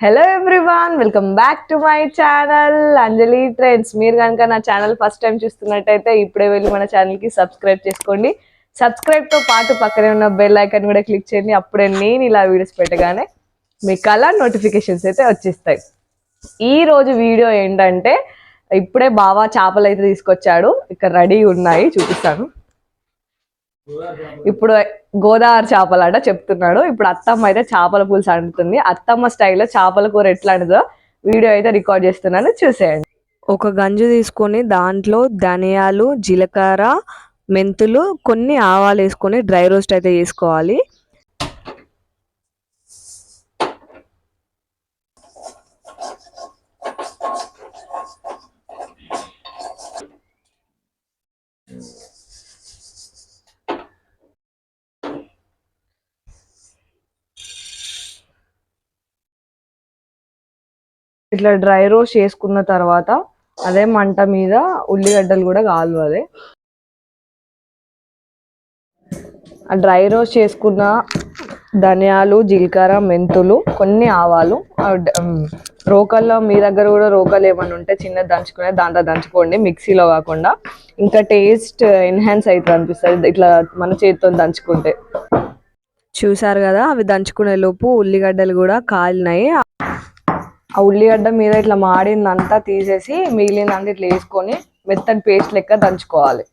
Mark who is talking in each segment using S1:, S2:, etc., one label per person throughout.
S1: Hello everyone welcome back to my channel Anjali trends మీరు కనుక నా ఛానల్ ఫస్ట్ టైం చూస్తున్నట్టయితే ఇప్పుడే వెళ్ళి మన ఛానల్కి సబ్స్క్రైబ్ చేసుకోండి. సబ్స్క్రైబ్తో పాటు పక్కనే ఉన్న బెల్ ఐకాన్ కూడా క్లిక్ చేయండి. అప్పుడే నేను ఇలా వీడియోస్ పెట్టగానే మీకు అలా నోటిఫికేషన్స్ అయితే వచ్చేస్తాయి. ఈ రోజు వీడియో ఏంటంటే ఇప్పుడే బావా చేపలు అయితే తీసుకొచ్చాడు. ఇక్కడ రెడీ ఉన్నాయి చూపిస్తాను. ఇప్పుడు గోదావరి చేపలు అట చెప్తున్నాడు. ఇప్పుడు అత్తమ్మ అయితే చేపల పులుసు అంటుంది. అత్తమ్మ స్టైల్లో చేపల కూర ఎట్లా అంటుందో వీడియో అయితే రికార్డ్ చేస్తున్నాను. చూసేయండి. ఒక గంజు తీసుకొని దాంట్లో ధనియాలు జీలకర్ర మెంతులు కొన్ని ఆవాలు వేసుకొని డ్రై రోస్ట్ అయితే చేసుకోవాలి. ఇట్లా డ్రై రోస్ట్ చేసుకున్న తర్వాత అదే మంట మీద ఉల్లిగడ్డలు కూడా కాలువాలి. ఆ డ్రై రోస్ట్ చేసుకున్న ధనియాలు జీలకర్ర మెంతులు కొన్ని ఆవాలు రోకల్లో మీ దగ్గర కూడా రోకలు ఏమైనా ఉంటే చిన్న దంచుకునే దాంట్లో దంచుకోండి మిక్సీలో కాకుండా. ఇంకా టేస్ట్ ఎన్హాన్స్ అవుతుంది అనిపిస్తుంది ఇట్లా మన చేతితో దంచుకుంటే. చూసారు కదా అవి దంచుకునే లోపు ఉల్లిగడ్డలు కూడా కాలినాయి. ఆ ఉల్లిగడ్డ మీద ఇట్లా మాడిందంతా తీసేసి మిగిలిందంతా ఇట్లా వేసుకొని మెత్తని పేస్ట్ లెక్క దంచుకోవాలి.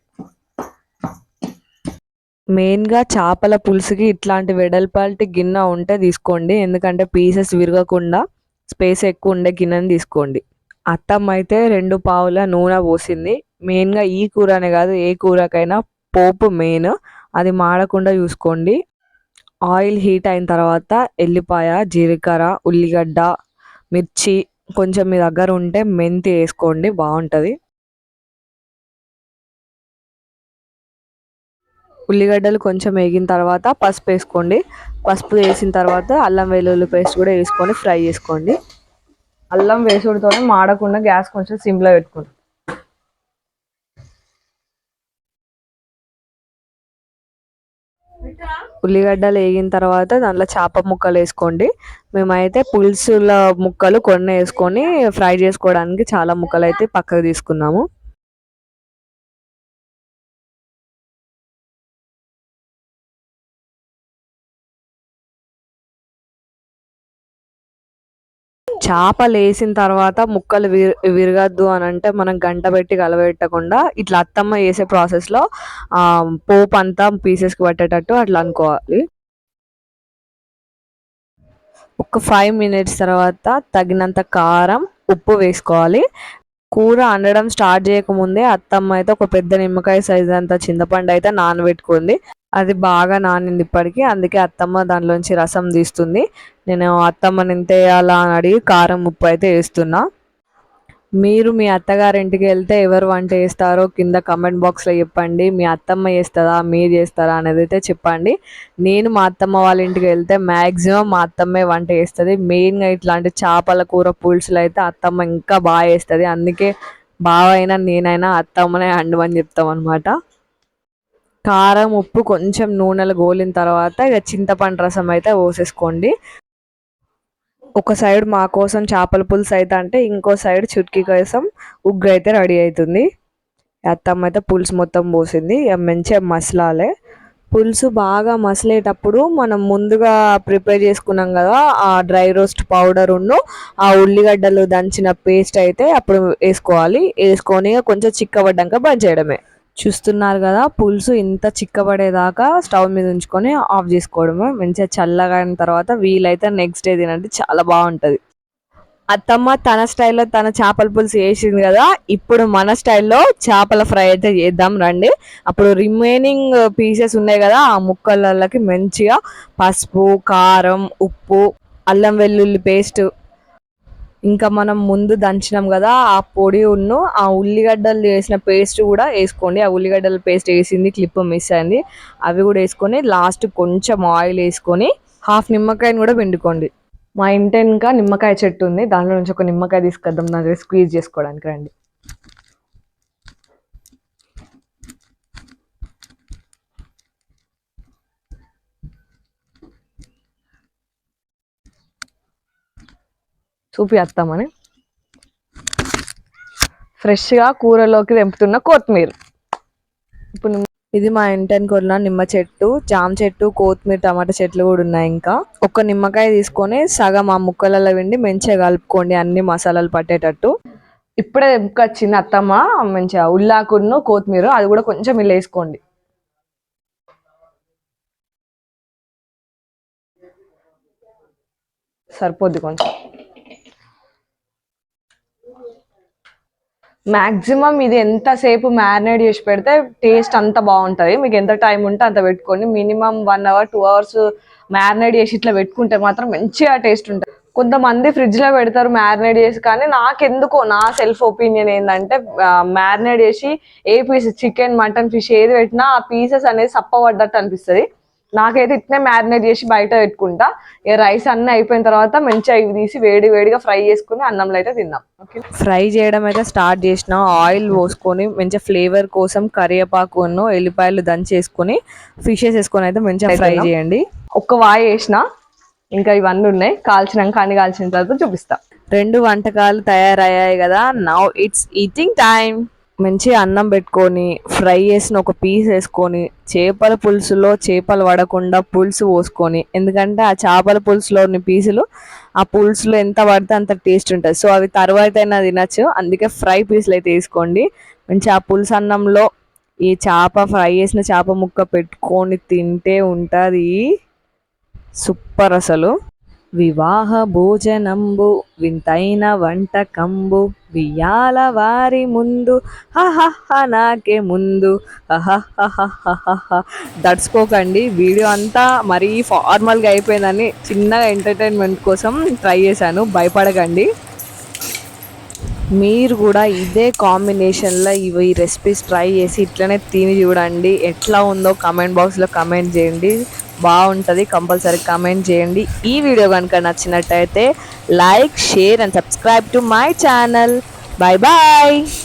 S1: మెయిన్గా చేపల పులుసుకి ఇట్లాంటి వెడల్పాటి గిన్నె ఉంటే తీసుకోండి. ఎందుకంటే పీసెస్ విరగకుండా స్పేస్ ఎక్కువ ఉండే గిన్నెని తీసుకోండి. అత్తమ్మ అయితే రెండు పావుల నూనె పోసింది. మెయిన్గా ఈ కూరనే కాదు ఏ కూరకైనా పోపు మెయిన్. అది మాడకుండా చూసుకోండి. ఆయిల్ హీట్ అయిన తర్వాత ఎల్లిపాయ జీలకర్ర ఉల్లిగడ్డ మిర్చి కొంచెం మీ దగ్గర ఉంటే మెంతి వేసుకోండి బాగుంటుంది. ఉల్లిగడ్డలు కొంచెం వేగిన తర్వాత పసుపు వేసుకోండి. పసుపు వేసిన తర్వాత అల్లం వెల్లుల్లి పేస్ట్ కూడా వేసుకొని ఫ్రై చేసుకోండి. అల్లం వేసుడుతోనే మాడకుండా గ్యాస్ కొంచెం సిమ్లో పెట్టుకోండి ఉల్లిగడ్డలు వేగిన తర్వాత దాంట్లో చేప ముక్కలు వేసుకోండి. మేమైతే పులుసుల ముక్కలు కొన్ని వేసుకొని ఫ్రై చేసుకోవడానికి చాలా ముక్కలు అయితే పక్కకు తీసుకున్నాము. చేపలు వేసిన తర్వాత ముక్కలు విర విరగద్దు అని అంటే మనం గంట పెట్టి కలబెట్టకుండా ఇట్లా అత్తమ్మ వేసే ప్రాసెస్లో పోపు అంతా పీసెస్కి పట్టేటట్టు అట్లా అనుకోవాలి. ఒక ఫైవ్ మినిట్స్ తర్వాత తగినంత కారం ఉప్పు వేసుకోవాలి. కూర వండడం స్టార్ట్ చేయకముందే అత్తమ్మ అయితే ఒక పెద్ద నిమ్మకాయ సైజ్ అంత చింతపండు అయితే నానబెట్టుకుంది. అది బాగా నానింది ఇప్పటికీ. అందుకే అత్తమ్మ దానిలోంచి రసం తీస్తుంది. నేను అత్తమ్మని ఎంత వేయాలా అని అడిగి కారం ఉప్పు అయితే వేస్తున్నా. మీరు మీ అత్తగారింటికి వెళ్తే ఎవరు వంట చేస్తారో కింద కమెంట్ బాక్స్లో చెప్పండి. మీ అత్తమ్మ చేస్తుందా మీరు చేస్తారా అనేది అయితే చెప్పండి. నేను మా అత్తమ్మ వాళ్ళ ఇంటికి వెళ్తే మ్యాక్సిమం మా అత్తమ్మే వంట చేస్తుంది. మెయిన్గా ఇట్లాంటి చేపల కూర పులుసులు అయితే అత్తమ్మ ఇంకా బాగా వేస్తుంది అందుకే బావైనా నేనైనా అత్తమ్మనే అండమని చెప్తాం అనమాట కారం ఉప్పు కొంచెం నూనెలు గోలిన తర్వాత ఇక చింతపండు రసం అయితే పోసేసుకోండి. ఒక సైడ్ మా కోసం చేపల పులుసు అయితే అంటే ఇంకో సైడ్ చుట్కీ కోసం ఉగ్గు అయితే రెడీ అవుతుంది. అత్తమ్మ అయితే పులుసు మొత్తం పోసింది. ఇక మంచిగా మసలాలే. పులుసు బాగా మసలేటప్పుడు మనం ముందుగా ప్రిపేర్ చేసుకున్నాం కదా ఆ డ్రై రోస్ట్ పౌడర్ ఉన్ను ఆ ఉల్లిగడ్డలు దంచిన పేస్ట్ అయితే అప్పుడు వేసుకోవాలి. వేసుకొని కొంచెం చిక్కబడ్డాక బంద్ చేయడమే. చూస్తున్నారు కదా పులుసు ఇంత చిక్కబడేదాకా స్టవ్ మీద ఉంచుకొని ఆఫ్ చేసుకోవడమే. మంచిగా చల్లగా అయిన తర్వాత వీలైతే నెక్స్ట్ డే తినండి చాలా బాగుంటుంది. అత్తమ్మ తన స్టైల్లో తన చేపల పులుసు వేసింది కదా ఇప్పుడు మన స్టైల్లో చేపల ఫ్రై అయితే చేద్దాం రండి. అప్పుడు రిమైనింగ్ పీసెస్ ఉన్నాయి కదా ఆ ముక్కలకి మంచిగా పసుపు కారం ఉప్పు అల్లం వెల్లుల్లి పేస్ట్ ఇంకా మనం ముందు దంచినాం కదా ఆ పొడి ఉన్ను ఆ ఉల్లిగడ్డలు వేసిన పేస్ట్ కూడా వేసుకోండి. ఆ ఉల్లిగడ్డల పేస్ట్ వేసింది క్లిప్ మిస్ అయింది. అవి కూడా వేసుకొని లాస్ట్ కొంచెం ఆయిల్ వేసుకొని హాఫ్ నిమ్మకాయని కూడా పిండుకోండి. మా ఇంటి ఇంకా నిమ్మకాయ చెట్టు ఉంది దాంట్లో నుంచి ఒక నిమ్మకాయ తీసుకొద్దాం దాని స్క్వీజ్ చేసుకోవడానికి రండి. చూపిస్తామని. ఫ్రెష్గా కూరలోకి తెంపుతున్న కొత్తిమీర. ఇప్పుడు ఇది మా ఇంటిని కొన్న నిమ్మ చెట్టు జామ చెట్టు కొత్తిమీర టమాటా చెట్లు కూడా ఉన్నాయి ఇంకా. ఒక నిమ్మకాయ తీసుకొని సగం ఆ ముక్కలలో వెండి మంచిగా కలుపుకోండి అన్ని మసాలాలు పట్టేటట్టు. ఇప్పుడే తెంపుకొచ్చింది అత్తమ్మ మంచిగా ఉల్లాకును కొత్తిమీర అది కూడా కొంచెం ఇలా వేసుకోండి. సరిపోద్ది కొంచెం. మాక్సిమం ఇది ఎంతసేపు మ్యారినేట్ చేసి పెడితే టేస్ట్ అంత బాగుంటుంది. మీకు ఎంత టైం ఉంటే అంత పెట్టుకోండి. Minimum one hour two hours marinate చేసి ఇట్లా పెట్టుకుంటే మాత్రం మంచిగా టేస్ట్ ఉంటుంది. కొంతమంది ఫ్రిడ్జ్లో పెడతారు మ్యారినేట్ చేసి కానీ నాకెందుకో నా సెల్ఫ్ ఒపీనియన్ ఏంటంటే మ్యారినేట్ చేసి ఏ పీస్ చికెన్ మటన్ ఫిష్ ఏది పెట్టినా ఆ పీసెస్ అనేది సప్పబడ్డట్టు అనిపిస్తుంది. నాకైతే ఇట్నే మ్యారినేట్ చేసి బయట పెట్టుకుంటా. ఇక రైస్ అన్నీ అయిపోయిన తర్వాత మంచిగా ఇవి తీసి వేడి వేడిగా ఫ్రై చేసుకుని అన్నంలో అయితే తిందాం ఓకే ఫ్రై చేయడం అయితే స్టార్ట్ చేసిన. ఆయిల్ పోసుకొని మంచిగా ఫ్లేవర్ కోసం కరివేపాకు ఎల్లిపాయలు దంచేసుకొని ఫిషెస్ వేసుకొని అయితే మంచిగా ఫ్రై చేయండి. ఒక్క వాయి వేసిన ఇంకా ఇవన్నీ ఉన్నాయి. కాల్చినాక అన్ని కాల్చిన తర్వాత చూపిస్తా. రెండు వంటకాలు తయారయ్యాయి కదా. నౌ ఇట్స్ ఈటింగ్ టైం మంచి అన్నం పెట్టుకొని ఫ్రై చేసిన ఒక పీస్ వేసుకొని చేపల పులుసులో చేపలు పడకుండా పులుసు పోసుకొని ఎందుకంటే ఆ చేపల పులుసులోని పీసులు ఆ పులుసులో ఎంత పడితే అంత టేస్ట్ ఉంటుంది. సో అవి తర్వాత అయినా తినచ్చు. అందుకే ఫ్రై పీసులు అయితే వేసుకోండి. మంచి ఆ పులుసు అన్నంలో ఈ చేప ఫ్రై చేసిన చేప ముక్క పెట్టుకొని తింటే ఉంటుంది. సూపర్ అసలు. వివాహ భోజనంబు వింతైన వంటకంబు. వియాల వారి ముందు. హహహ నాకే ముందు. హహహహహహ దడుచుకోకండి. వీడియో అంతా మరీ ఫార్మల్గా అయిపోయిందని చిన్నగా ఎంటర్టైన్మెంట్ కోసం ట్రై చేశాను. భయపడకండి. మీరు కూడా ఇదే కాంబినేషన్లో ఇవి రెసిపీస్ ట్రై చేసి ఇట్లనే తిని చూడండి. ఎట్లా ఉందో కమెంట్ బాక్స్లో కమెంట్ చేయండి. బాగుంటుంది కంపల్సరీ కమెంట్ చేయండి. ఈ వీడియో కనుక నచ్చినట్టయితే like share and subscribe to my channel bye bye